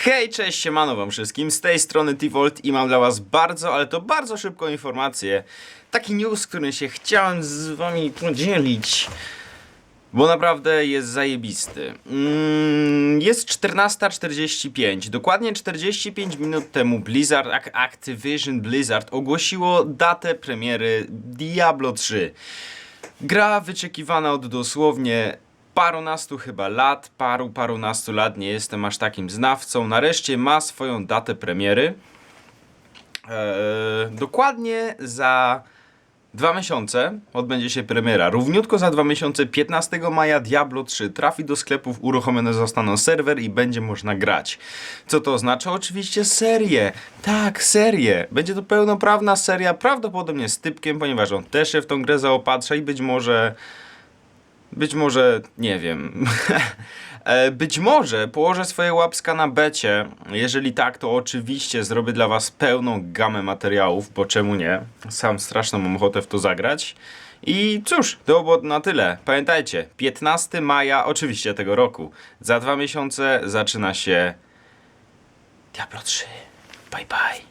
Hej, cześć, siemano wam wszystkim, z tej strony T-Volt i mam dla was bardzo, ale to bardzo szybką informację. Taki news, który się chciałem z wami podzielić. Bo naprawdę jest zajebisty. Mm, jest 14.45. Dokładnie 45 minut temu Blizzard, Ac- Activision Blizzard ogłosiło datę premiery Diablo 3. Gra wyczekiwana od dosłownie parunastu chyba lat, paru, parunastu lat, nie jestem aż takim znawcą. Nareszcie ma swoją datę premiery. Eee, dokładnie za dwa miesiące odbędzie się premiera. Równiutko za dwa miesiące, 15 maja Diablo 3 trafi do sklepów, uruchomione zostaną serwer i będzie można grać. Co to oznacza? Oczywiście serię. Tak, serię. Będzie to pełnoprawna seria, prawdopodobnie z typkiem, ponieważ on też się w tą grę zaopatrza i być może... Być może, nie wiem. E, Być może położę swoje łapska na becie. Jeżeli tak, to oczywiście zrobię dla Was pełną gamę materiałów, bo czemu nie? Sam straszną mam ochotę w to zagrać. I cóż, to było na tyle. Pamiętajcie, 15 maja, oczywiście tego roku, za dwa miesiące zaczyna się Diablo 3. Bye bye.